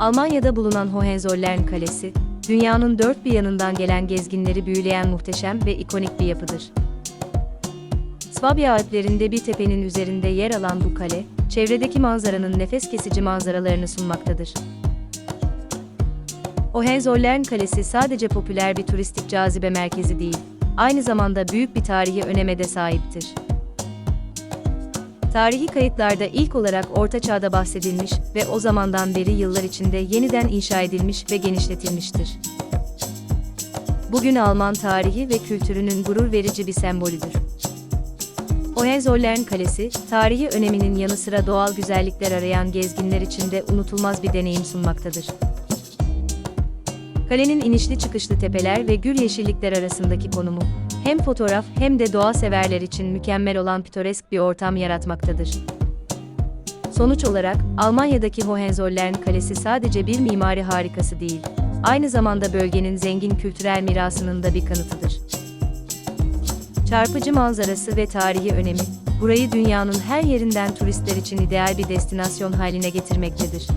Almanya'da bulunan Hohenzollern Kalesi, dünyanın dört bir yanından gelen gezginleri büyüleyen muhteşem ve ikonik bir yapıdır. Swabia Alplerinde bir tepenin üzerinde yer alan bu kale, çevredeki manzaranın nefes kesici manzaralarını sunmaktadır. Hohenzollern Kalesi sadece popüler bir turistik cazibe merkezi değil, aynı zamanda büyük bir tarihi öneme de sahiptir. Tarihi kayıtlarda ilk olarak Orta Çağ'da bahsedilmiş ve o zamandan beri yıllar içinde yeniden inşa edilmiş ve genişletilmiştir. Bugün Alman tarihi ve kültürünün gurur verici bir sembolüdür. Hohenzollern Kalesi, tarihi öneminin yanı sıra doğal güzellikler arayan gezginler için de unutulmaz bir deneyim sunmaktadır. Kalenin inişli çıkışlı tepeler ve gür yeşillikler arasındaki konumu, hem fotoğraf hem de doğa severler için mükemmel olan pitoresk bir ortam yaratmaktadır. Sonuç olarak, Almanya'daki Hohenzollern Kalesi sadece bir mimari harikası değil, aynı zamanda bölgenin zengin kültürel mirasının da bir kanıtıdır. Çarpıcı manzarası ve tarihi önemi, burayı dünyanın her yerinden turistler için ideal bir destinasyon haline getirmektedir.